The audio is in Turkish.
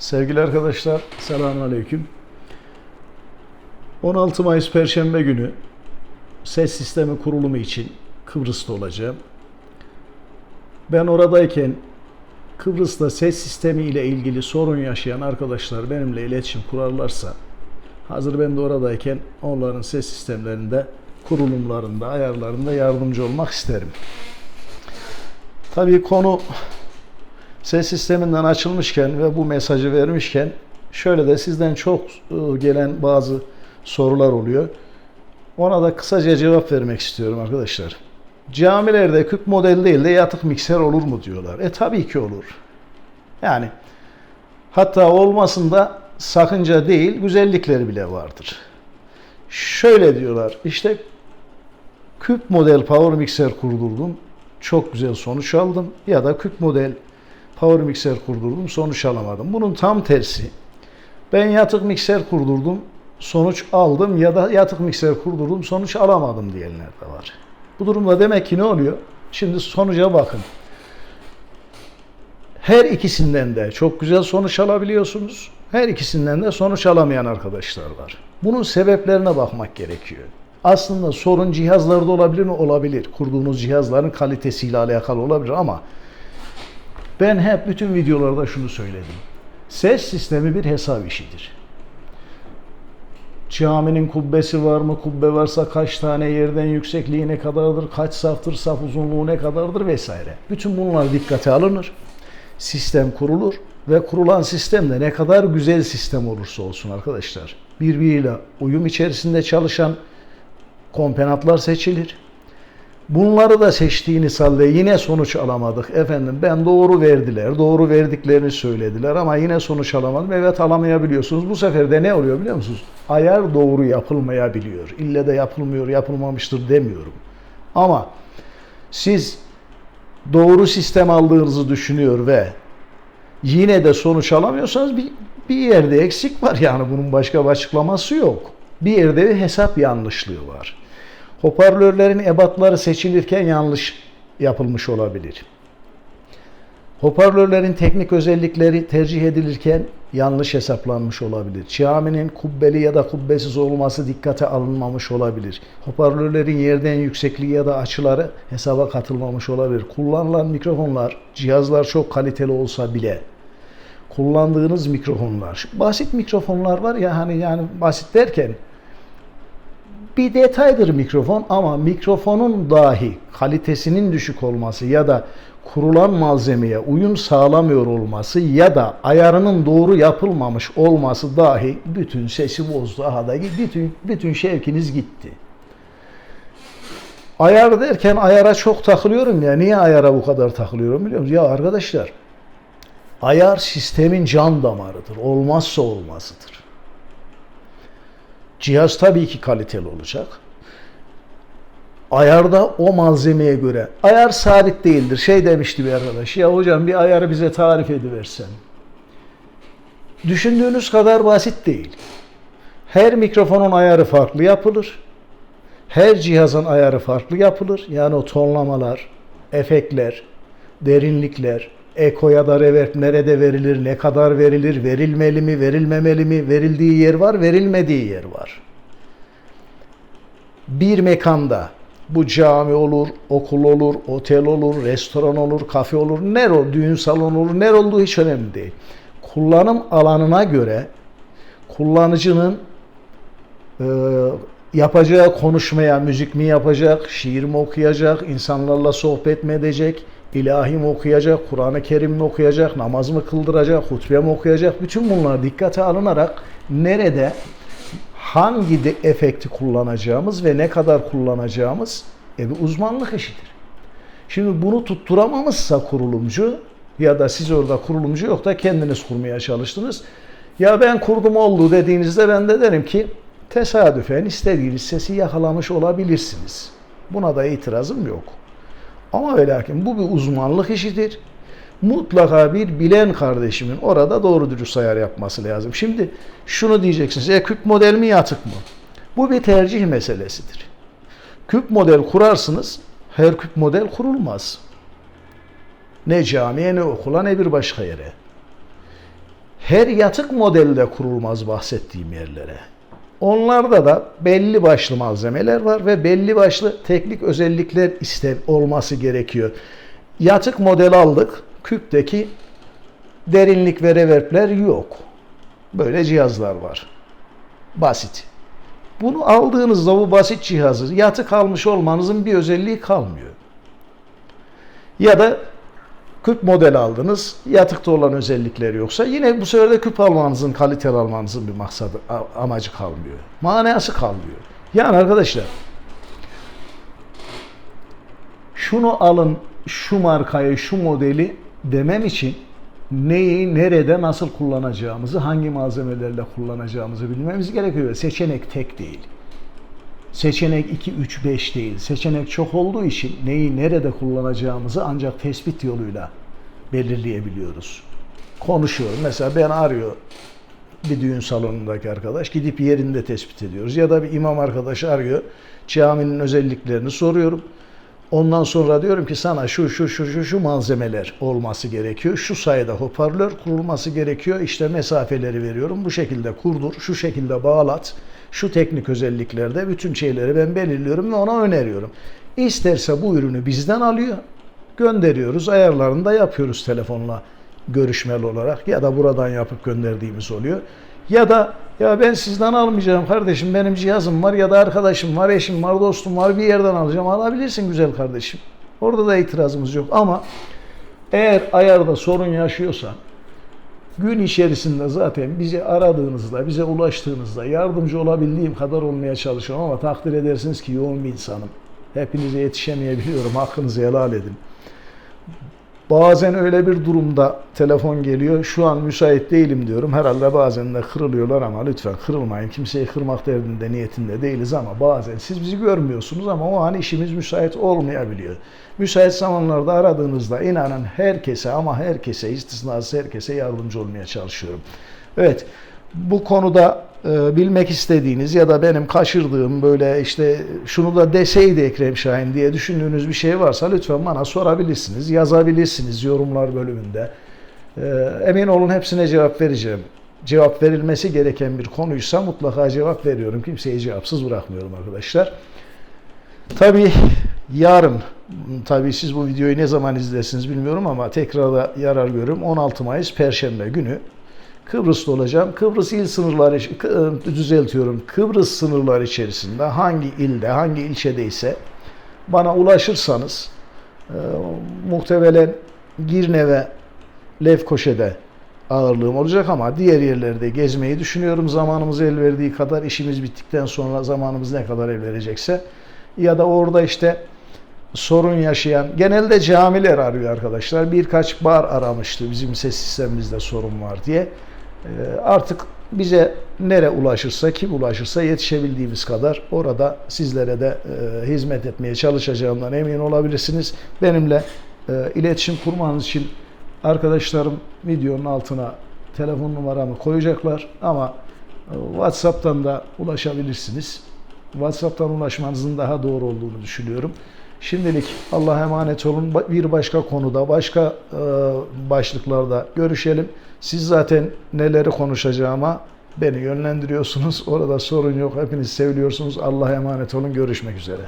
Sevgili arkadaşlar, selamun aleyküm. 16 Mayıs Perşembe günü ses sistemi kurulumu için Kıbrıs'ta olacağım. Ben oradayken Kıbrıs'ta ses sistemi ile ilgili sorun yaşayan arkadaşlar benimle iletişim kurarlarsa hazır ben de oradayken onların ses sistemlerinde kurulumlarında, ayarlarında yardımcı olmak isterim. Tabii konu ses sisteminden açılmışken ve bu mesajı vermişken şöyle de sizden çok e, gelen bazı sorular oluyor. Ona da kısaca cevap vermek istiyorum arkadaşlar. Camilerde küp model değil de yatık mikser olur mu diyorlar. E tabii ki olur. Yani hatta olmasında sakınca değil güzellikleri bile vardır. Şöyle diyorlar işte küp model power mikser kurdurdum. Çok güzel sonuç aldım. Ya da küp model power mikser kurdurdum. Sonuç alamadım. Bunun tam tersi. Ben yatık mikser kurdurdum. Sonuç aldım ya da yatık mikser kurdurdum. Sonuç alamadım diyenler de var. Bu durumda demek ki ne oluyor? Şimdi sonuca bakın. Her ikisinden de çok güzel sonuç alabiliyorsunuz. Her ikisinden de sonuç alamayan arkadaşlar var. Bunun sebeplerine bakmak gerekiyor. Aslında sorun cihazlarda olabilir mi? Olabilir. Kurduğunuz cihazların kalitesiyle alakalı olabilir ama ben hep bütün videolarda şunu söyledim. Ses sistemi bir hesap işidir. Caminin kubbesi var mı? Kubbe varsa kaç tane yerden yüksekliği ne kadardır? Kaç saftır? Saf uzunluğu ne kadardır? Vesaire. Bütün bunlar dikkate alınır. Sistem kurulur ve kurulan sistem de ne kadar güzel sistem olursa olsun arkadaşlar. Birbiriyle uyum içerisinde çalışan komponentler seçilir. Bunları da seçtiğiniz halde yine sonuç alamadık. Efendim ben doğru verdiler, doğru verdiklerini söylediler ama yine sonuç alamadım. Evet alamayabiliyorsunuz. Bu sefer de ne oluyor biliyor musunuz? Ayar doğru yapılmayabiliyor. İlle de yapılmıyor, yapılmamıştır demiyorum. Ama siz doğru sistem aldığınızı düşünüyor ve yine de sonuç alamıyorsanız bir, bir yerde eksik var yani bunun başka bir açıklaması yok. Bir yerde bir hesap yanlışlığı var. Hoparlörlerin ebatları seçilirken yanlış yapılmış olabilir. Hoparlörlerin teknik özellikleri tercih edilirken yanlış hesaplanmış olabilir. Caminin kubbeli ya da kubbesiz olması dikkate alınmamış olabilir. Hoparlörlerin yerden yüksekliği ya da açıları hesaba katılmamış olabilir. Kullanılan mikrofonlar, cihazlar çok kaliteli olsa bile kullandığınız mikrofonlar, basit mikrofonlar var ya hani yani basit derken bir detaydır mikrofon ama mikrofonun dahi kalitesinin düşük olması ya da kurulan malzemeye uyum sağlamıyor olması ya da ayarının doğru yapılmamış olması dahi bütün sesi bozdu. Aha da bütün, bütün şevkiniz gitti. Ayar derken ayara çok takılıyorum ya. Niye ayara bu kadar takılıyorum biliyor musunuz? Ya arkadaşlar ayar sistemin can damarıdır. Olmazsa olmazıdır. Cihaz tabii ki kaliteli olacak. Ayarda o malzemeye göre. Ayar sabit değildir. Şey demişti bir arkadaş. Ya hocam bir ayarı bize tarif ediversen. Düşündüğünüz kadar basit değil. Her mikrofonun ayarı farklı yapılır. Her cihazın ayarı farklı yapılır. Yani o tonlamalar, efektler, derinlikler, eko ya da reverb nerede verilir, ne kadar verilir, verilmeli mi, verilmemeli mi, verildiği yer var, verilmediği yer var. Bir mekanda bu cami olur, okul olur, otel olur, restoran olur, kafe olur, ner o düğün salonu olur, ner olduğu hiç önemli değil. Kullanım alanına göre kullanıcının e, yapacağı konuşmaya, müzik mi yapacak, şiir mi okuyacak, insanlarla sohbet mi edecek, ilahi mi okuyacak, Kur'an-ı Kerim mi okuyacak, namaz mı kıldıracak, hutbe mi okuyacak? Bütün bunlar dikkate alınarak nerede hangi de efekti kullanacağımız ve ne kadar kullanacağımız e, bir uzmanlık işidir. Şimdi bunu tutturamamışsa kurulumcu ya da siz orada kurulumcu yok da kendiniz kurmaya çalıştınız. Ya ben kurdum oldu dediğinizde ben de derim ki tesadüfen istediğiniz sesi yakalamış olabilirsiniz. Buna da itirazım yok. Ama ve lakin bu bir uzmanlık işidir. Mutlaka bir bilen kardeşimin orada doğru dürüst ayar yapması lazım. Şimdi şunu diyeceksiniz. E küp model mi yatık mı? Bu bir tercih meselesidir. Küp model kurarsınız. Her küp model kurulmaz. Ne camiye ne okula ne bir başka yere. her yatık modelde kurulmaz bahsettiğim yerlere. Onlarda da belli başlı malzemeler var ve belli başlı teknik özellikler ister olması gerekiyor. Yatık model aldık. Küpteki derinlik ve reverbler yok. Böyle cihazlar var. Basit. Bunu aldığınızda bu basit cihazı yatık almış olmanızın bir özelliği kalmıyor. Ya da küp model aldınız, yatıkta olan özellikleri yoksa yine bu sefer de küp almanızın, kaliteli almanızın bir maksadı, amacı kalmıyor. Manası kalmıyor. Yani arkadaşlar şunu alın, şu markayı, şu modeli demem için neyi, nerede, nasıl kullanacağımızı, hangi malzemelerle kullanacağımızı bilmemiz gerekiyor. Seçenek tek değil. Seçenek 2, 3, 5 değil. Seçenek çok olduğu için neyi nerede kullanacağımızı ancak tespit yoluyla belirleyebiliyoruz. Konuşuyorum. Mesela ben arıyor bir düğün salonundaki arkadaş gidip yerinde tespit ediyoruz. Ya da bir imam arkadaş arıyor. Caminin özelliklerini soruyorum. Ondan sonra diyorum ki sana şu şu şu şu şu malzemeler olması gerekiyor. Şu sayıda hoparlör kurulması gerekiyor. İşte mesafeleri veriyorum. Bu şekilde kurdur, şu şekilde bağlat. Şu teknik özelliklerde bütün şeyleri ben belirliyorum ve ona öneriyorum. İsterse bu ürünü bizden alıyor, gönderiyoruz. Ayarlarını da yapıyoruz telefonla görüşmeli olarak ya da buradan yapıp gönderdiğimiz oluyor. Ya da ya ben sizden almayacağım kardeşim benim cihazım var ya da arkadaşım var, eşim var, dostum var bir yerden alacağım. Alabilirsin güzel kardeşim. Orada da itirazımız yok ama eğer ayarda sorun yaşıyorsan gün içerisinde zaten bizi aradığınızda, bize ulaştığınızda yardımcı olabildiğim kadar olmaya çalışıyorum ama takdir edersiniz ki yoğun bir insanım. Hepinize yetişemeyebiliyorum. Hakkınızı helal edin. Bazen öyle bir durumda telefon geliyor. Şu an müsait değilim diyorum. Herhalde bazen de kırılıyorlar ama lütfen kırılmayın. Kimseyi kırmak derdinde, niyetinde değiliz ama bazen siz bizi görmüyorsunuz ama o an işimiz müsait olmayabiliyor. Müsait zamanlarda aradığınızda inanın herkese ama herkese, istisnasız herkese yardımcı olmaya çalışıyorum. Evet, bu konuda bilmek istediğiniz ya da benim kaçırdığım böyle işte şunu da deseydi Ekrem Şahin diye düşündüğünüz bir şey varsa lütfen bana sorabilirsiniz, yazabilirsiniz yorumlar bölümünde. E, emin olun hepsine cevap vereceğim. Cevap verilmesi gereken bir konuysa mutlaka cevap veriyorum. Kimseyi cevapsız bırakmıyorum arkadaşlar. Tabii yarın, tabii siz bu videoyu ne zaman izlersiniz bilmiyorum ama tekrar da yarar görürüm. 16 Mayıs Perşembe günü Kıbrıs'ta olacağım. Kıbrıs il sınırları, kı- düzeltiyorum. Kıbrıs sınırları içerisinde hangi ilde, hangi ilçedeyse bana ulaşırsanız e, muhtemelen Girne ve Lefkoşe'de ağırlığım olacak ama diğer yerlerde gezmeyi düşünüyorum. Zamanımız el verdiği kadar işimiz bittikten sonra zamanımız ne kadar el verecekse ya da orada işte sorun yaşayan genelde camiler arıyor arkadaşlar. Birkaç bar aramıştı bizim ses sistemimizde sorun var diye. Ee, Artık bize nere ulaşırsa, kim ulaşırsa yetişebildiğimiz kadar orada sizlere de e, hizmet etmeye çalışacağımdan emin olabilirsiniz. Benimle e, iletişim kurmanız için arkadaşlarım videonun altına telefon numaramı koyacaklar ama e, WhatsApp'tan da ulaşabilirsiniz. WhatsApp'tan ulaşmanızın daha doğru olduğunu düşünüyorum. Şimdilik Allah'a emanet olun. Bir başka konuda, başka e, başlıklarda görüşelim. Siz zaten neleri konuşacağıma beni yönlendiriyorsunuz. Orada sorun yok. Hepiniz seviliyorsunuz. Allah'a emanet olun. Görüşmek üzere.